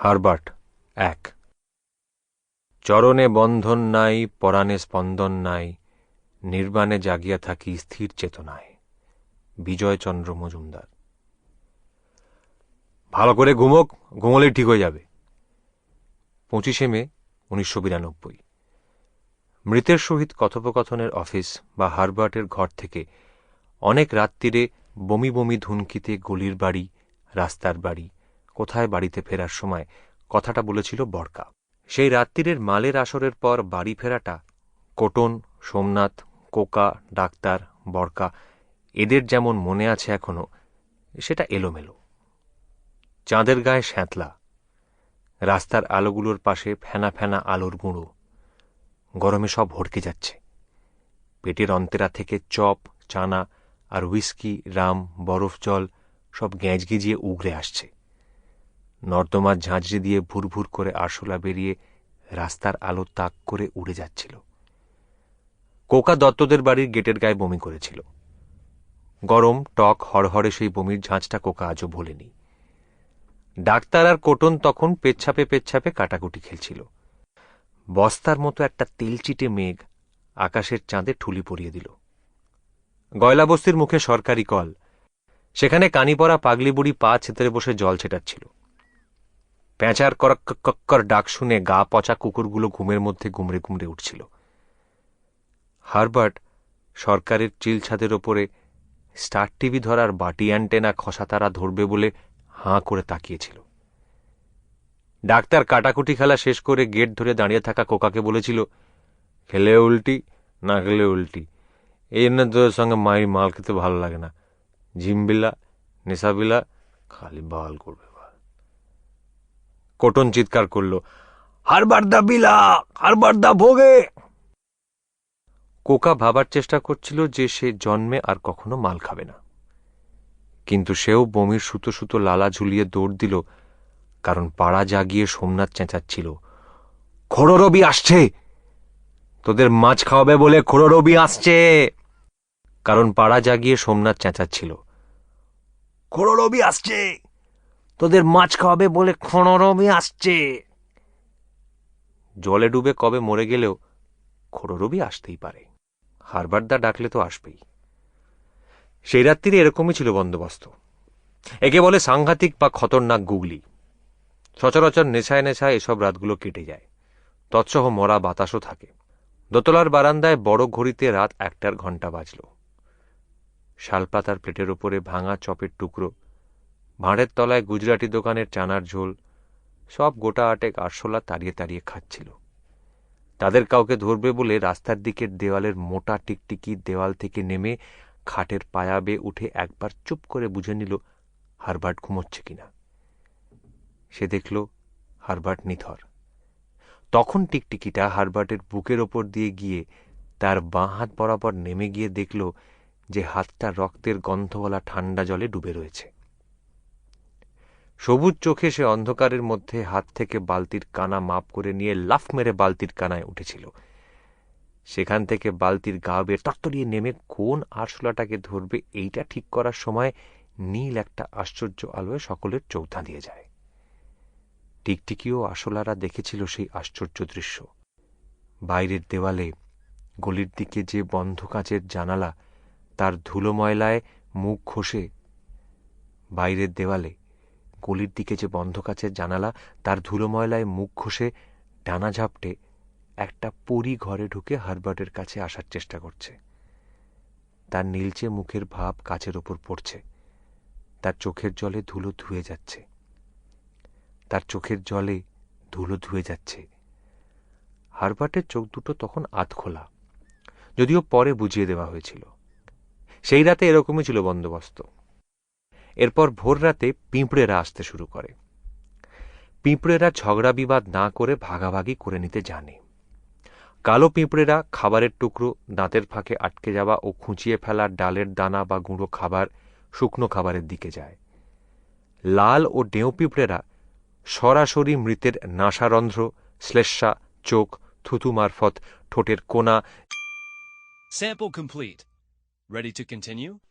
Herbert, এক। চরণে বন্ধন নাই, পরাণে স্পন্দন নাই, নির্বাণে জাগিয়া থাকি স্থির চেতনায়। বিজয়চন্দ্র মজুমদার। ভালো করে ঘুমোক, ঘুমোলেই ঠিক হয়ে যাবে। পঁচিশে মে, উনিশশো বিরানব্বই। মৃতের সহিত কথোপকথনের অফিস বা হারবার্টের ঘর থেকে অনেক রাত্রিরে বমি বমি ধুনকিতে গলির বাড়ি, রাস্তার বাড়ি কোথায় বাড়িতে ফেরার সময় কথাটা বলেছিল বরকা। সেই রাত্রিরের মালের আসরের পর বাড়ি ফেরাটা কোটন, সোমনাথ, কোকা, ডাক্তার, বরকা, এদের যেমন মনে আছে এখনও, সেটা এলোমেলো। চাঁদের গায়ে শ্যাঁতলা, রাস্তার আলোগুলোর পাশে ফেনা ফেনা আলোর গুঁড়ো, গরমে সব ভড়কে যাচ্ছে। পেটের অন্তেরা থেকে চপ, চানা আর হুইস্কি, রাম, বরফ জল সব গ্যাঁজ গিজিয়ে উগরে আসছে। নর্দমার ঝাঁঝরি দিয়ে ভুরভুর করে আরশোলা বেরিয়ে রাস্তার আলো তাক করে উড়ে যাচ্ছিল। কোকা দত্তদের বাড়ির গেটের গায়ে বমি করেছিল। গরম, টক, হড়হড়ে সেই বমির ঝাঁঝটা কোকা আজও ভোলেনি। ডাক্তার আর কোটন তখন পেচ্ছাপে পেচ্ছাপে কাটাকুটি খেলছিল। বস্তার মতো একটা তেলচিটে মেঘ আকাশের চাঁদে ঠুলি পরিয়ে দিল। গয়লাবস্তির মুখে সরকারি কল। সেখানে কানি পরা পাগলি বুড়ি পা ছেতরে বসে জল ছেটাচ্ছিল। প্যাঁচার করক কক্কর ডাক শুনে গা পচা কুকুরগুলো ঘুমের মধ্যে গুমড়ে গুমড়ে উঠছিল। হারবার্ট সরকারের চিল ছাদের ওপরে স্টার টিভি ধরার বাটি অ্যান্টেনা খসা তারা ধরবে বলে হাঁ করে তাকিয়েছিল। ডাক্তার কাটাকুটি খেলা শেষ করে গেট ধরে দাঁড়িয়ে থাকা কোকাকে বলেছিল, খেলে উল্টি, না খেলে উল্টি। এই জন্য তোদের সঙ্গে মায়ের মাল খেতে ভালো লাগে না। ঝিমবিলা নেশাবিলা খালি বাল করবে। কোটন চিৎকার করল হারবার দা বিলা হারবার দা ভোগে! কোকা ভাবার চেষ্টা করছিল যে সে জন্মে আর কখনো মাল খাবে না। কিন্তু সেও বমির সুতো সুতো লালা ঝুলিয়ে দৌড় দিল, কারণ পাড়া জাগিয়ে সোমনাথ চেঁচাচ্ছিল, খোড়রবি আসছে! তোদের মাছ খাওয়াবে বলে খোড়রবি আসছে! কারণ পাড়া জাগিয়ে সোমনাথ চেঁচাচ্ছিল, খোড়রবি আসছে! তোদের মাছ খাওয়াবে বলে খোড়রবি আসছে। জলে ডুবে কবে মরে গেলেও খোড়রবি আসতেই পারে। হারবারদা ডাকলে তো আসবেই। সেই রাত্রিরে এরকমই ছিল বন্দোবস্ত। একে বলে সাংঘাতিক বা খতরনাক গুগলি। সচরাচর নেশায় নেশায় এসব রাতগুলো কেটে যায়। তৎসহ মরা বাতাসও থাকে। দোতলার বারান্দায় বড় ঘড়িতে রাত একটার ঘণ্টা বাজল। শালপাতার প্লেটের ওপরে ভাঙা চপের টুকরো ভাঁড়ের তলায় গুজরাটি দোকানের চানার ঝোল, সব গোটা আটেক আরশোলা তাড়িয়ে তাড়িয়ে খাচ্ছিল। তাদের কাউকে ধরবে বলে রাস্তার দিকের দেওয়ালের মোটা টিকটিকি দেওয়াল থেকে নেমে খাটের পায়া বেয়ে উঠে একবার চুপ করে বুঝে নিল হারবার্ট ঘুমোচ্ছে কিনা। সে দেখল হারবার্ট নিথর। তখন টিকটিকিটা হারবার্টের বুকের ওপর দিয়ে গিয়ে তার বাঁ হাত বরাবর নেমে গিয়ে দেখল যে হাতটা রক্তের গন্ধওয়ালা ঠান্ডা জলে ডুবে রয়েছে। সবুজ চোখে সে অন্ধকারের মধ্যে হাত থেকে বালতির কানা মাপ করে নিয়ে লাফ মেরে বালতির কানায় উঠেছিল। সেখান থেকে বালতির গা বের তত্তরিয়ে নেমে কোন আরশোলাটাকে ধরবে এইটা ঠিক করার সময় নীল একটা আশ্চর্য আলোয় সকলের চৌথা দিয়ে যায়। টিকটিকিও ও আসলারা দেখেছিল সেই আশ্চর্য দৃশ্য। বাইরের দেওয়ালে গলির দিকে যে বন্ধ কাঁচের জানালা, তার ধুলো ময়লায় মুখ ঘষে বাইরের দেওয়ালে গলির দিকে যে বন্ধ কাচের জানালা, তার ধুলোময়লায় মুখ ঘষে ডানা ঝাপটে একটা পরি ঘরে ঢুকে হারবার্টের কাছে আসার চেষ্টা করছে। তার নীলচে মুখের ভাব কাচের ওপর পড়ছে। তার চোখের জলে ধুলো ধুয়ে যাচ্ছে। তার চোখের জলে ধুলো ধুয়ে যাচ্ছে। হারবার্টের চোখ দুটো তখন আধ খোলা যদিও পরে বুঝিয়ে দেওয়া হয়েছিল। সেই রাতে এরকমই ছিল বন্দোবস্ত। এরপর ভোর রাতে পিঁপড়েরা আসতে শুরু করে পিঁপড়েরা ঝগড়া বিবাদ না করে ভাগাভাগি করে নিতে জানে কালো পিঁপড়েরা খাবারের টুকরো, দাঁতের ফাঁকে আটকে যাওয়া ও খুঁচিয়ে ফেলা ডালের দানা বা গুঁড়ো খাবার শুকনো খাবারের দিকে যায় লাল ও ডেউ পিঁপড়েরা সরাসরি মৃতের নাসারন্ধ্র, শ্লেষ্মা, চোখ থুতু মারফত, ঠোঁটের কোনা Sample complete. Ready to?